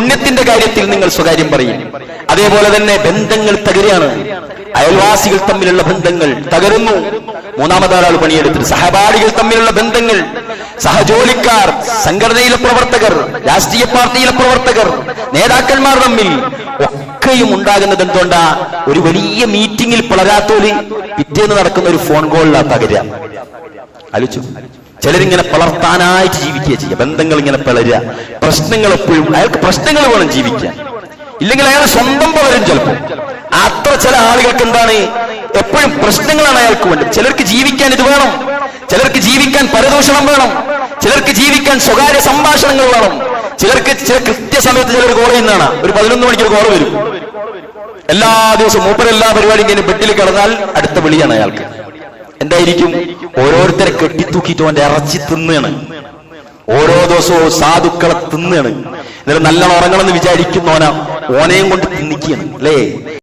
പുണ്യത്തിന്റെ കാര്യത്തിൽ നിങ്ങൾ സ്വകാര്യം പറയും. അതേപോലെ തന്നെ ബന്ധങ്ങൾ തകരുകയാണ്. അയൽവാസികൾ തമ്മിലുള്ള ബന്ധങ്ങൾ തകരുന്നു. മൂന്നാമതാൾ പണിയെടുത്തിട്ട് സഹപാഠികൾ തമ്മിലുള്ള ബന്ധങ്ങൾ. സഹജോലിക്കാർ സംഘടനയിലെ പ്രവർത്തകർ രാഷ്ട്രീയ പാർട്ടിയിലെ പ്രവർത്തകർ നേതാക്കന്മാർ തമ്മിൽ ഒക്കെയും ഉണ്ടാകുന്നത് എന്തുകൊണ്ടാ? ഒരു വലിയ മീറ്റിംഗിൽ പിളരാത്തോൽ പിറ്റേന്ന് നടക്കുന്ന ഒരു ഫോൺ കോളിലാ തകരുക. ആലോചിച്ചു. ചിലരിങ്ങനെ പളർത്താനായിട്ട് ജീവിക്കുക ചെയ്യുക. ബന്ധങ്ങൾ ഇങ്ങനെ പിളരുക. പ്രശ്നങ്ങൾ എപ്പോഴും അയാൾക്ക് പ്രശ്നങ്ങൾ വേണം ജീവിക്കാൻ. ഇല്ലെങ്കിൽ അയാൾ സ്വന്തം പലരും ചിലപ്പോൾ. അത്ര ചില ആളുകൾക്ക് എന്താണ്? എപ്പോഴും പ്രശ്നങ്ങളാണ് അയാൾക്ക് വേണ്ടത്. ചിലർക്ക് ജീവിക്കാൻ ഇത് വേണം. ചിലർക്ക് ജീവിക്കാൻ പരദൂഷണം വേണം. ചിലർക്ക് ജീവിക്കാൻ സ്വകാര്യ സംഭാഷണങ്ങൾ വേണം. ചിലർക്ക് ചില കൃത്യസമയത്ത് ചിലർ കോൾ ചെയ്യുന്നതാണ്. ഒരു പതിനൊന്ന് മണിക്ക് കോൾ വരും. എല്ലാ ദിവസവും മൂപ്പരെല്ലാ പരിപാടിയും ഇങ്ങനെ ബെഡിൽ കിടന്നാൽ അടുത്ത വിളിയാണ് അയാൾക്ക്. എന്തായിരിക്കും? ഓരോരുത്തരെ കെട്ടിത്തൂക്കിയിട്ട് അവന്റെ ഇറച്ചി തിന്നാണ്. ഓരോ ദിവസവും സാധുക്കളെ തിന്നാണ്. എന്നിട്ട് നല്ല ഉറങ്ങണമെന്ന് വിചാരിക്കുന്നവനാ ഓനെയും കൊണ്ട് തിന്നിക്കുകയാണ്. അല്ലേ?